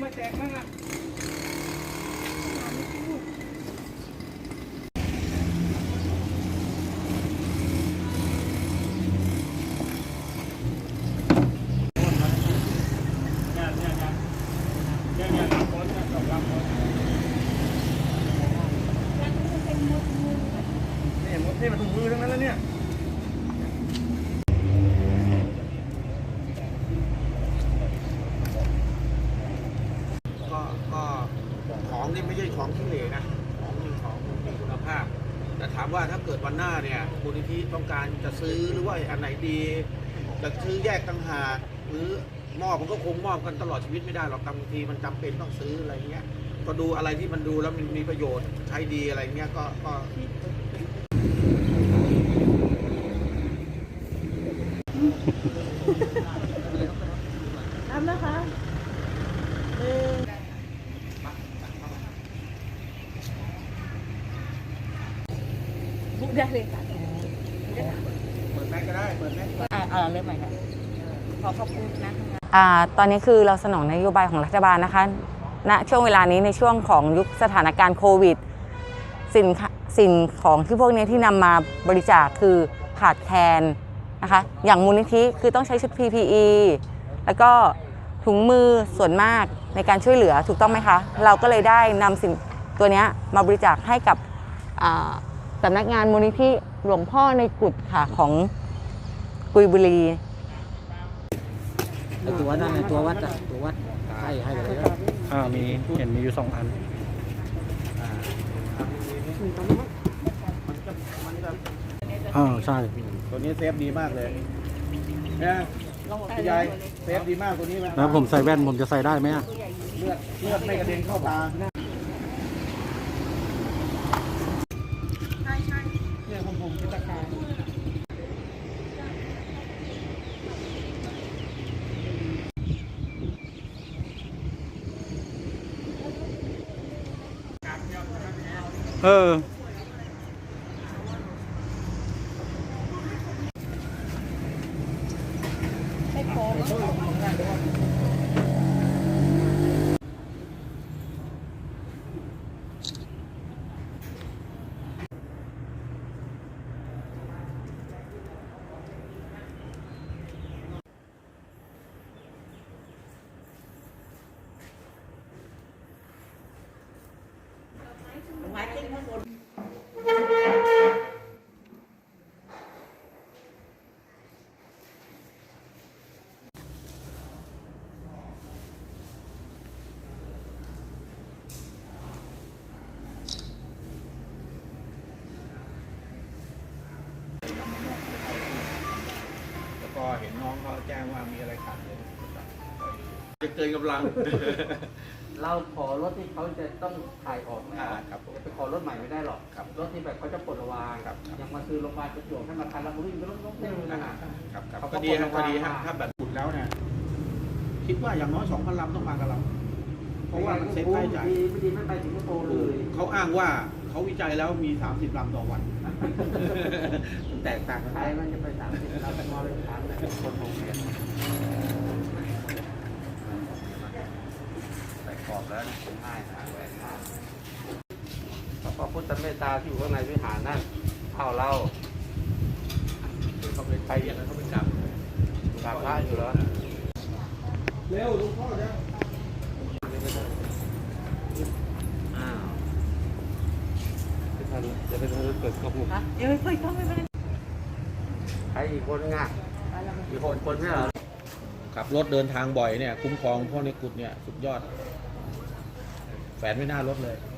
ไม่เอามาแจกมั่งอะนี่หมดนี่มันถุงมือทั้งนั้นแล้วเนี่ย ก็ก็ของนี่ไม่ใช่ของที่เหลนะ ของนี่ของมีคุณภาพ แต่ ถามว่าถ้าเกิดวันหน้าเนี่ยมูลนิธิต้องการจะซื้อหรือว่าอันไหนดีจะซื้อแยกต่างหากหรือมอบมันก็คงมอบกันตลอดชีวิตไม่ได้หรอกบางทีมันจำเป็นต้องซื้ออะไรเงี้ยก็ดูอะไรที่มันดูแล้วมันมีประโยชน์ใช้ดีอะไรเงี้ยก็ก็ ทำนะคะหนึ่งบุก ได้เลยค่ะเปิดแม็กก็ได้ เปิดแม็กอ่าอ่าเริ่มใหม่ค่ะขอขอบคุณนะทำงานอ่าตอนนี้คือเราสนองนโยบายของรัฐบาลนะคะณช่วงเวลานี้ในช่วงของยุคสถานการณ์โควิด สินสิ่งของที่พวกนี้ที่นำมาบริจาคคือขาดแคลนนะคะ อย่างมูลนิธิคือต้องใช้ชุด PPE แล้วก็ถุงมือส่วนมากในการช่วยเหลือถูกต้องไหมคะ เราก็เลยได้นำสิ่งตัวนี้มาบริจาคให้กับ สำนักงานมูลนิธิหลวงพ่อในกุฏค่ะของกุยบุรีไอ้ตัวนั่นไอ้ตัววัดอะตัววัดให้ให้ไปเลยนะอ่ามีเห็นมีอยู่สองอัน อ่าใช่ ตัวนี้เซฟดีมากเลยนะพี่ใหญ่เซฟดีมากตัวนี้นะแล้วผมใส่แว่นผมจะใส่ได้ไหมอะเลือดเลือดไม่กระเด็นเข้าตา เนี่ยของผมเป็นตะกร้าร เออแล้วก็ เห็นน้องเขาแจ้งว่ามีอะไรขาดเลยจะเกินกำลัง เราขอรถที่เขาจะต้องถ่ายออกนะอ่าครับผมจะไปขอรถใหม่ไม่ได้หรอกครับรถที่แบบเขาจะปลดระวางครับครับ อย่างมาคือโรงพยาบาลประจวบให้มาทันแล้ววิ่งไปรถรถเร็วนะฮะครับครับเขาก็ก็ดีครับปลดระวางก็ดีครับมาถ้าแบบขุดแล้วเนี่ยคิดว่าอย่างน้อยสองพันลำต้องมากับเรา เพราะว่ามันเซ็ตค่าใช้จ่าย ดีไม่ดีไม่ไปสิงคโปร์เลย เขาอ้างว่า เขาวิจัยแล้วมี 30ลำต่อวัน แตกต่างกันใครมันจะไปสามสิบเรามอเลยถามนะคนโรงเรียนใส่กรอบแล้วให้หาแหวนให้พระพุทธเมตตาที่อยู่ข้างในวิหารนั่นเข้าเราเขาไปไปอย่างนั้นเขาไปจับกราบพระอยู่แล้วเร็วหลวงพ่อจะอ้าว จะเป็นจะเป็นเกิดกับผมอะเดี๋ยวไม่ค่อยต้องไม่เป็นไรใครอีกคนง่ะอีกคนคนไม่เหรอขับรถเดินทางบ่อยเนี่ย คุ้มครองพ่อในกุดเนี่ย สุดยอด แฝนไม่น่ารถเลยอ